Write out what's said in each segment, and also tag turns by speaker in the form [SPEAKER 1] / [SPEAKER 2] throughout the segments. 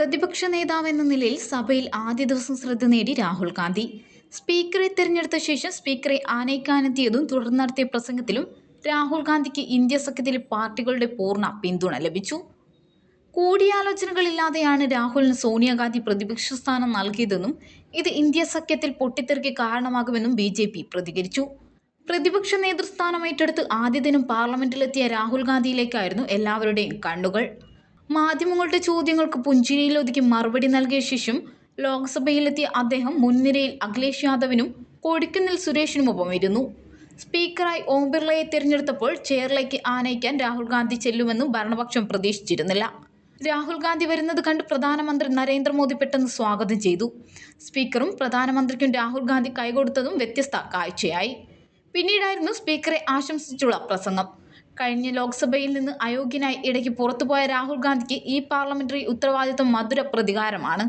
[SPEAKER 1] പ്രതിപക്ഷ നേതാവെന്ന നിലയിൽ സഭയിൽ ആദ്യ ദിവസം ശ്രദ്ധ നേടി രാഹുൽ ഗാന്ധി. സ്പീക്കറെ തിരഞ്ഞെടുത്ത ശേഷം സ്പീക്കറെ ആനയിക്കാനെത്തിയതും തുടർന്ന് നടത്തിയ പ്രസംഗത്തിലും രാഹുൽ ഗാന്ധിക്ക് ഇന്ത്യ സഖ്യത്തിലെ പാർട്ടികളുടെ പൂർണ പിന്തുണ ലഭിച്ചു. കൂടിയാലോചനകളില്ലാതെയാണ് രാഹുലിന് സോണിയാഗാന്ധി പ്രതിപക്ഷ സ്ഥാനം നൽകിയതെന്നും ഇത് ഇന്ത്യ സഖ്യത്തിൽ പൊട്ടിത്തെറിക്ക് കാരണമാകുമെന്നും ബി ജെ പി പ്രതികരിച്ചു. പ്രതിപക്ഷ നേതൃസ്ഥാനം ഏറ്റെടുത്ത് ആദ്യ ദിനം പാർലമെന്റിലെത്തിയ രാഹുൽ ഗാന്ധിയിലേക്കായിരുന്നു എല്ലാവരുടെയും കണ്ണുകൾ. മാധ്യമങ്ങളുടെ ചോദ്യങ്ങൾക്ക് പുഞ്ചിരിയിലൊതുക്കി മറുപടി നൽകിയ ശേഷം ലോക്സഭയിലെത്തിയ അദ്ദേഹം മുൻനിരയിൽ അഖിലേഷ് യാദവിനും കൊടിക്കുന്നിൽ സുരേഷിനുമൊപ്പം ഇരുന്നു സ്പീക്കറായി ഓം ബിർളയെ തിരഞ്ഞെടുത്തപ്പോൾ ചെയറിലേക്ക് ആനയിക്കാൻ രാഹുൽ ഗാന്ധി ചെല്ലുമെന്നും ഭരണപക്ഷം പ്രതീക്ഷിച്ചിരുന്നില്ല. രാഹുൽ ഗാന്ധി വരുന്നത് കണ്ട് പ്രധാനമന്ത്രി നരേന്ദ്രമോദി പെട്ടെന്ന് സ്വാഗതം ചെയ്തു. സ്പീക്കറും പ്രധാനമന്ത്രിക്കും രാഹുൽ ഗാന്ധി കൈകൊടുത്തതും വ്യത്യസ്ത കാഴ്ചയായി. പിന്നീടായിരുന്നു സ്പീക്കറെ ആശംസിച്ചുള്ള പ്രസംഗം. കഴിഞ്ഞ ലോക്സഭയിൽ നിന്ന് അയോഗ്യനായി ഇടയ്ക്ക് പുറത്തുപോയ രാഹുൽ ഗാന്ധിക്ക് ഈ പാർലമെന്ററി ഉത്തരവാദിത്വം മധുര പ്രതികാരമാണ്.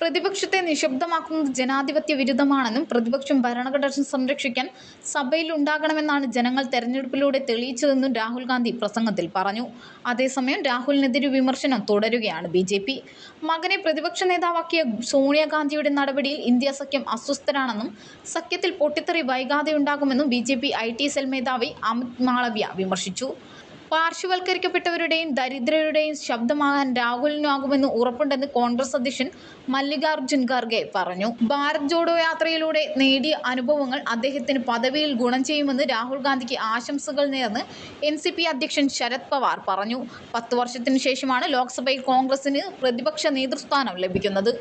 [SPEAKER 1] പ്രതിപക്ഷത്തെ നിശബ്ദമാക്കുന്നത് ജനാധിപത്യ വിരുദ്ധമാണെന്നും പ്രതിപക്ഷം ഭരണഘടന സംരക്ഷിക്കാൻ സഭയിൽ ഉണ്ടാകണമെന്നാണ് ജനങ്ങൾ തെരഞ്ഞെടുപ്പിലൂടെ തെളിയിച്ചതെന്നും രാഹുൽ ഗാന്ധി പ്രസംഗത്തിൽ പറഞ്ഞു. അതേസമയം രാഹുലിനെതിരെ വിമർശനം തുടരുകയാണ് ബി ജെ പി. മകനെ പ്രതിപക്ഷ നേതാവാക്കിയ സോണിയാഗാന്ധിയുടെ നടപടിയിൽ ഇന്ത്യ സഖ്യം അസ്വസ്ഥരാണെന്നും സഖ്യത്തിൽ പൊട്ടിത്തെറി വൈകാതെ ഉണ്ടാകുമെന്നും B J P I T cell മേധാവി അമിത് മാളവ്യ വിമർശിച്ചു. പാർശ്വവൽക്കരിക്കപ്പെട്ടവരുടെയും ദരിദ്രരുടെയും ശബ്ദമാകാൻ രാഹുലിനാകുമെന്ന് ഉറപ്പുണ്ടെന്ന് കോൺഗ്രസ് അധ്യക്ഷൻ മല്ലികാർജുൻ ഖർഗെ പറഞ്ഞു. ഭാരത് ജോഡോ യാത്രയിലൂടെ നേടിയ അനുഭവങ്ങൾ അദ്ദേഹത്തിന് പദവിയിൽ ഗുണം ചെയ്യുമെന്ന് രാഹുൽ ഗാന്ധിക്ക് ആശംസകൾ നേർന്ന് എൻ സി പി അധ്യക്ഷൻ ശരത് പവാർ പറഞ്ഞു. പത്ത് വർഷത്തിനു ശേഷമാണ് ലോക്സഭയിൽ കോൺഗ്രസിന് പ്രതിപക്ഷ നേതൃസ്ഥാനം ലഭിക്കുന്നത്.